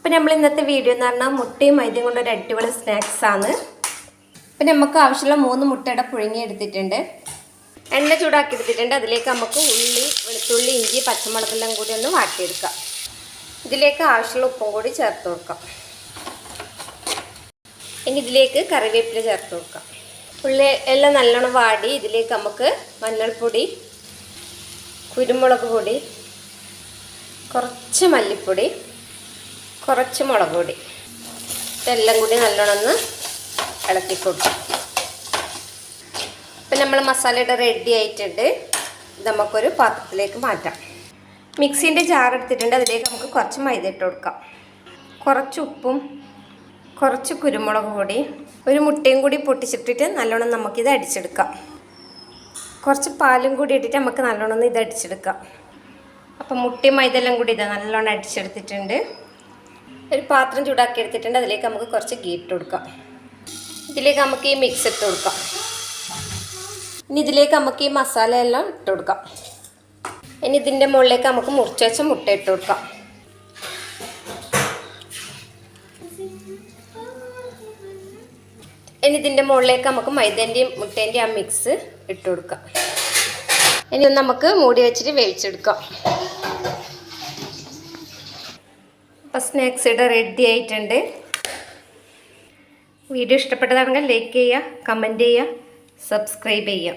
അപ്പം നമ്മൾ ഇന്നത്തെ വീഡിയോ എന്ന് പറഞ്ഞാൽ മുട്ടയും മൈദയും കൊണ്ട് ഒരു അടിപൊളി സ്നാക്സാണ് അപ്പം നമുക്ക് ആവശ്യമുള്ള മൂന്ന് മുട്ടയുടെ പുഴുങ്ങി എടുത്തിട്ടുണ്ട്. എണ്ണ ചൂടാക്കി എടുത്തിട്ടുണ്ട്. അതിലേക്ക് നമുക്ക് ഉള്ളി വെളുത്തുള്ളി ഇഞ്ചി പച്ചമുളകെല്ലാം കൂടി ഒന്ന് വാട്ടിയെടുക്കാം. ഇതിലേക്ക് ആവശ്യമുള്ള ഉപ്പും കൂടി ചേർത്ത് കൊടുക്കാം ഇനി ഇതിലേക്ക് കറിവേപ്പില ചേർത്ത് കൊടുക്കാം ഉള്ളി എല്ലാം നല്ലോണം വാടി ഇതിലേക്ക് നമുക്ക് മഞ്ഞൾപ്പൊടി കുരുമുളക് പൊടി കുറച്ച് മല്ലിപ്പൊടി കുറച്ച് മുളക് പൊടി. ഇതെല്ലാം കൂടി നല്ലോണം ഒന്ന് ഇളക്കി കൊടുക്കും. ഇപ്പം നമ്മൾ മസാലയുടെ റെഡി ആയിട്ടുണ്ട്. നമുക്കൊരു പാത്രത്തിലേക്ക് മാറ്റാം. മിക്സിന്റെ ജാർ എടുത്തിട്ടുണ്ട്. അതിലേക്ക് നമുക്ക് കുറച്ച് മൈദ ഇട്ട് കൊടുക്കാം. കുറച്ച് ഉപ്പും കുറച്ച് കുരുമുളക് പൊടി ഒരു മുട്ടയും കൂടി പൊട്ടിച്ചിട്ടിട്ട് നല്ലോണം നമുക്കിത് അടിച്ചെടുക്കാം. കുറച്ച് പാലും കൂടി ഇട്ടിട്ട് നമുക്ക് നല്ലോണം ഇത് അടിച്ചെടുക്കാം. അപ്പം മുട്ടയും മൈദ എല്ലാം കൂടി ഇതാ നല്ലോണം അടിച്ചെടുത്തിട്ടുണ്ട്. ഒരു പാത്രം ചൂടാക്കി എടുത്തിട്ടുണ്ട്. അതിലേക്ക് നമുക്ക് കുറച്ച് ഗീ ഇട്ട് കൊടുക്കാം. ഇതിലേക്ക് നമുക്ക് ഈ മിക്സ് ഇട്ട് കൊടുക്കാം. ഇനി ഇതിലേക്ക് നമുക്ക് ഈ മസാല എല്ലാം ഇട്ട് കൊടുക്കാം. ഇനി ഇതിന്റെ മുകളിലേക്ക് നമുക്ക് മുറിച്ച് വെച്ച മുട്ട ഇട്ട് കൊടുക്കാം. ഇനി ഇതിന്റെ മുകളിലേക്ക് നമുക്ക് മൈദേന്റെയും മുട്ടേന്റെയും ആ മിക്സ് ഇട്ട് കൊടുക്കാം. ഇനി നമുക്ക് മൂടി വെച്ചിട്ട് വേവിച്ചെടുക്കാം. അപ്പോൾ സ്നാക്സ് ഇവിടെ റെഡി ആയിട്ടുണ്ട്. വീഡിയോ ഇഷ്ടപ്പെട്ടതാണെങ്കിൽ ലൈക്ക് ചെയ്യുക കമന്റ് ചെയ്യുക സബ്സ്ക്രൈബ് ചെയ്യുക.